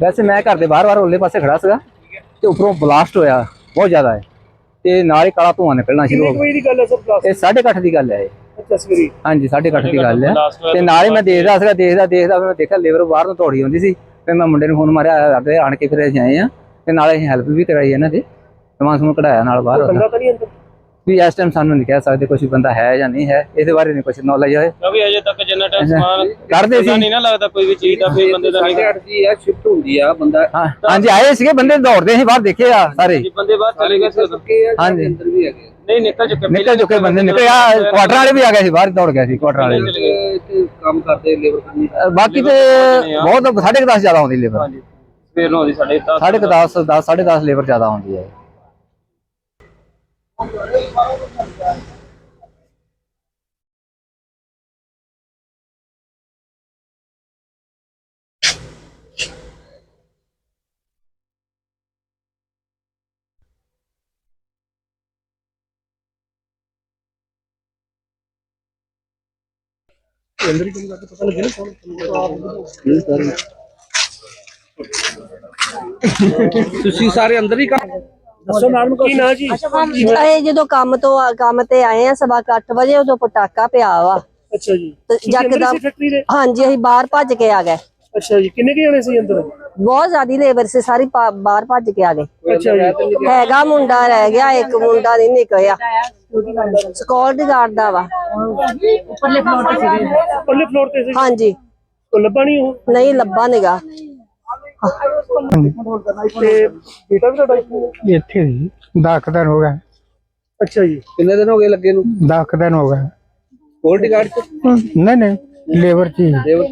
ਵੈਸੇ ਮੈਂ ਘਰ ਪਾਸੇ ਹੋਇਆ ਬਹੁਤ ਜ਼ਿਆਦਾ ਤੇ ਨਾਲ ਹੀ ਕਾਲਾ ਧੂਆਂ ਨਿਕਲਣਾ ਸ਼ੁਰੂ ਹੋ ਦੀ ਗੱਲ ਹੈ ਸਰ ਕਲਾਸ ਇਹ ਦੀ ਗੱਲ ਹੈ ਤੇ ਨਾਲ ਹੀ ਮੈਂ ਦੇਖਦਾ ਸੀਗਾ ਦੇਖਦਾ ਦੇਖਦਾ ਲੇਬਰ ਬਾਹਰ ਨੂੰ ਤੋੜੀ ਹੁੰਦੀ ਸੀ। ਫਿਰ ਮੈਂ ਮੁੰਡੇ ਨੂੰ ਫੋਨ ਮਾਰਿਆ ਆਣ ਕੇ ਫਿਰ ਅਸੀਂ ਆਏ ਆ ਤੇ ਨਾਲੇ ਹੈਲਪ ਵੀ ਕਰਾਈ ਇਹਨਾਂ ਦੀ। ਸਮਾਨ ਸਮੂਨ ਕਢਾਇਆ ਨਾਲ ਬਾਹਰ ਬੰਦਾ ਤਾਂ ਨਹੀਂ ਅੰਦਰ? ਵੀ ਇਸ ਟਾਈਮ ਸਾਨੂੰ ਨਹੀਂ ਕਹਿ ਸਕਦੇ ਕੋਈ ਬੰਦਾ ਹੈ ਜਾਂ ਨਹੀਂ ਹੈ ਇਹਦੇ ਬਾਰੇ ਨਹੀਂ ਕੁਝ ਨੌਲੇਜ ਹੈ ਕਿਉਂਕਿ ਅਜੇ ਤੱਕ ਜਿੰਨਾ ਟਾਈਮ ਸਮਾਨ ਕਰਦੇ ਸੀ। ਨਹੀਂ ਨਾ ਲੱਗਦਾ ਕੋਈ ਵੀ ਚੀਜ਼ ਦਾ ਕੋਈ ਬੰਦੇ ਦਾ ਨਹੀਂ ਦੀ ਆ ਸ਼ਿਫਟ ਹੁੰਦੀ ਆ ਬੰਦਾ ਹਾਂ ਹਾਂਜੀ ਆਏ ਸੀਗੇ ਬੰਦੇ ਦੌੜਦੇ ਸੀ ਬਾਹਰ ਦੇਖੇ ਆ ਸਾਰੇ। ਜੀ ਬੰਦੇ ਬਾਹਰ ਚਲੇ ਗਏ ਹਾਂਜੀ। ਅੰਦਰ ਵੀ ਹੈਗੇ ਨਹੀਂ ਨਿਕਲ ਚੁੱਕੇ ਨਿਕਲ ਚੁੱਕੇ ਬੰਦੇ ਨਿਕਲੇ ਆ ਕੁਆਟਰ ਵਾਲੇ ਵੀ ਆ ਗਏ ਸੀ ਬਾਹਰ ਦੌੜ ਗਏ ਸੀ ਕੁਆਟਰ ਵਾਲੇ। ਕੰਮ ਕਰਦੇ ਲੇਬਰ ਕਰਨੀ। ਬਾਕੀ ਤੇ ਬਹੁਤ ਸਾਢੇ ਕੁ ਦਸ ਜ਼ਿਆਦਾ ਆਉਂਦੀ ਲੇਬਰ ਹਾਂਜੀ। ਸਵੇਰ ਨੂੰ ਆਉਂਦੀ ਸਾਡੇ ਦਸ। ਸਾਢੇ ਕੁ ਦਸ 10 ਸਾਢੇ 10 ਲੇਬਰ ਜ਼ਿਆਦਾ ਆਉਂਦੀ ਹੈ ਅੰਦਰ ਹੀ ਕੰਮ ਕਰਕੇ ਪਤਾ ਲੱਗੇ ਨਾ ਕੌਣ ਤੁਸੀਂ ਸਾਰੇ ਅੰਦਰ ਹੀ ਕੰਮ ਦੱਸੋ ਨਾਮ ਕੀ ਨਾਂ ਜੀ? ਇਹ ਜਦੋਂ ਕੰਮ ਤੋਂ ਆ- ਕੰਮ ਤੇ ਆਏ ਆ ਸਵਾ ਕੁ ਅੱਠ ਵਜੇ ਉਦੋਂ ਪਟਾਕਾ ਪਿਆ ਵਾ। ਅੱਛਾ ਜੀ। ਤੇ ਤੁਸੀਂ ਅੰਦਰ ਯਕਦਮ ਸੀ ਫੈਕਟਰੀ ਦੇ? ਹਾਂਜੀ ਅਸੀਂ ਬਾਹਰ ਭੱਜ ਕੇ ਆ ਗਏ। ਅੱਛਾ ਜੀ ਕਿੰਨੇ ਕੁ ਜਣੇ ਸੀ ਅੰਦਰ? ਬਹੁਤ ਜ਼ਿਆਦੀ ਲੇਬਰ ਸੀ ਸਾਰੀ ਪਾ- ਬਾਹਰ ਭੱਜ ਕੇ ਆ ਗਏ। ਅੱਛਾ ਜੀ। ਹੈਗਾ ਮੁੰਡਾ ਰਹਿ ਗਿਆ ਇੱਕ ਮੁੰਡਾ ਨਹੀਂ ਨਿਕਲਿਆ। ਸਕਿਉਰਟੀ ਗਾਰਡ ਦਾ ਵਾ। ਪੱਲੇ ਫਲੋਰ ਤੇ ਸੀ ਹਾਂਜੀ। ਉਹ ਲੱਭਾ ਨਹੀਂ ਉਹ? ਨਹੀਂ ਲੱਭਾ ਨਿਗਾ। ਤੇ ਬੇਟਾ ਵੀ ਤੁਹਾਡਾ ਇੱਥੇ ਜੀ 10 ਦਿਨ ਹੋ ਗਏ। ਅੱਛਾ ਜੀ। ਕਿੰਨੇ ਦਿਨ ਹੋ ਗਏ ਲੱਗੇ ਨੂੰ? 10 ਦਿਨ ਹੋ ਗਏ। ਸਕਿਉਰਟੀ ਗਾਰਡ ਚ? ਨਹੀਂ ਨਹੀਂ ਲੇਬਰ ਚ ਲੇਬਰ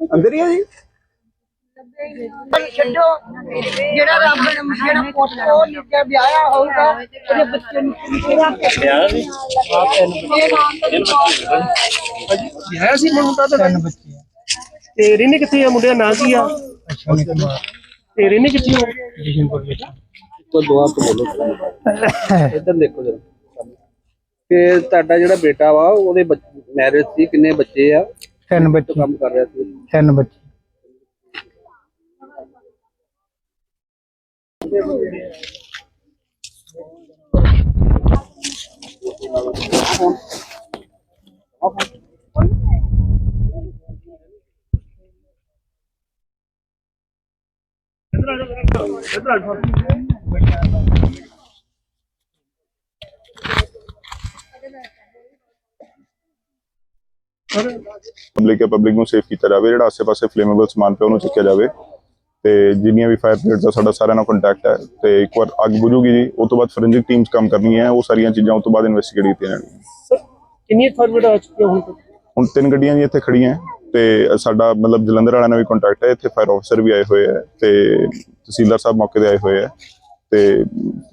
ਅੰਦਰ ਹੀ ਆ ਜੀ? ਛੱਡੋ। ਜਿਹੜਾ ਰੱਬ ਨੇ ਜਿਹੜਾ ਪੁੱਤ ਉਹ ਲਿਖਿਆ ਵਿਆਹਿਆ ਹੋਊਗਾ ਉਹਦੇ ਬੱਚੇ ਨੂੰ ਹੈ ਸੀ। ਮੁੰਡਾ ਤੁਹਾਡਾ? ਤਿੰਨ ਬੱਚੇ ਤੇ ਰਹਿੰਦੇ ਕਿੱਥੇ ਆ? ਮੁੰਡੇ ਦਾ ਨਾਂ ਕੀ ਆ? ਤੇ ਰਹਿੰਦੇ ਕਿੱਥੇ ਹੋ ਜਸ਼ਨਪੁਰ ਵਿੱਚ ਤੋਂ ਦੁਆ ਤੋਂ ਬੋਲੋ। ਇੱਧਰ ਦੇਖੋ ਜਰਾ। ਤੇ ਤੁਹਾਡਾ ਜਿਹੜਾ ਬੇਟਾ ਵਾ ਉਹਦੇ ਮੈਰਿਜ ਸੀ ਕਿੰਨੇ ਬੱਚੇ ਆ? ਤਿੰਨ ਬੱਚੇ। ਕੰਮ ਕਰ ਰਿਹਾ ਸੀ? ਤਿੰਨ ਬੱਚੇ। ਪਬਲਿਕ ਹੈ ਪਬਲਿਕ ਨੂੰ ਸੇਫ ਕੀਤਾ ਜਾਵੇ ਜਿਹੜਾ ਆਸ-ਪਾਸੇ ਫਲੇਮੇਬਲ ਸਮਾਨ ਪਿਆ ਉਹਨੂੰ ਚੱਕਿਆ ਜਾਵੇ। ਤੇ ਜਿੰਨੀਆਂ ਵੀ ਫਾਇਰ ਬ੍ਰਿਗੇਡ ਦਾ ਸਾਡਾ ਸਾਰਿਆਂ ਨਾਲ ਕੰਟੈਕਟ ਹੈ। ਤੇ ਇੱਕ ਵਾਰ ਅੱਗ ਬੁਝੂਗੀ ਜੀ ਉਸ ਤੋਂ ਬਾਅਦ ਫੋਰੈਂਸਿਕ ਟੀਮਸ ਕੰਮ ਕਰਨੀਆਂ ਹੈ ਉਹ ਸਾਰੀਆਂ ਚੀਜ਼ਾਂ ਉਸ ਤੋਂ ਬਾਅਦ ਇਨਵੈਸਟੀਗੇਟ ਕੀਤੀਆਂ ਜਾਣਗੀਆਂ। ਸਰ ਕਿੰਨੀ ਫਾਰਵਰਡ ਆ ਚੁੱਕੀ ਹੁਣ ਤੱਕ? ਹੁਣ ਤਿੰਨ ਗੱਡੀਆਂ ਜੀ ਇੱਥੇ ਖੜੀਆਂ ਹੈ। ਤੇ ਸਾਡਾ ਮਤਲਬ ਜਲੰਧਰ ਵਾਲਿਆਂ ਨਾਲ ਵੀ ਕੰਟੈਕਟ ਹੈ ਇੱਥੇ ਫਾਇਰ ਆਫਸਰ ਵੀ ਆਏ ਹੋਏ ਹੈ ਤੇ ਤਹਿਸੀਲਦਾਰ ਸਾਹਿਬ ਮੌਕੇ ਤੇ ਆਏ ਹੋਏ ਹੈ ਤੇ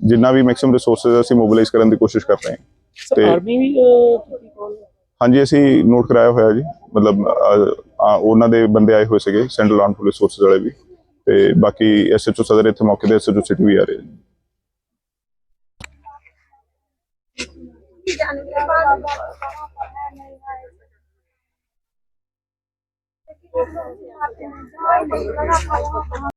ਜਿੰਨਾ ਵੀ ਮੈਕਸਿਮਮ ਰਿਸੋਰਸਸ ਅਸੀਂ ਮੋਬਿਲਾਈਜ਼ ਕਰਨ ਦੀ ਕੋਸ਼ਿਸ਼ ਕਰ ਰਹੇ ਹਾਂ। ਤੇ- ਆਰਮੀ ਵੀ ਹਾਂਜੀ ਅਸੀਂ ਨੋਟ ਕਰਾਇਆ ਹੋਇਆ ਜੀ ਮਤਲਬ ਆ, ਉਹਨਾਂ ਦੇ ਬੰਦੇ ਆਏ ਹੋਏ ਸੀਗੇ ਸੈਂਟਰਲ ਆਰਮ ਪੁਲਿਸ ਫੋਰਸ ਵਾਲੇ ਵੀ ਤੇ ਬਾਕੀ ਐਸਐਚਓ ਸਦਰ ਇੱਥੇ ਮੌਕੇ ਤੇ ਐਸਐਚਓ ਸਿਟੀ ਵੀ ਆ ਰਹੇ ਨੇ। คุณหนูสุนทรพจน์นั้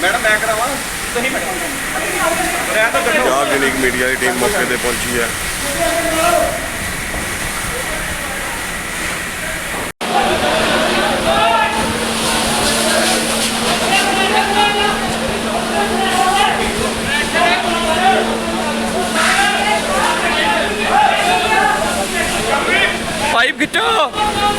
ਮੈਡਮ ਮੈਂ ਕਰਾਵਾਂ ਤੁਸੀਂ ਮੈਡਮ ਰਹਿ ਤਾਂ ਗੱਡੀ ਆ ਕਲੀਨਿਕ ਮੀਡੀਆ ਦੀ ਟੀਮ ਮੌਕੇ ਤੇ ਪਹੁੰਚੀ ਹੈ 站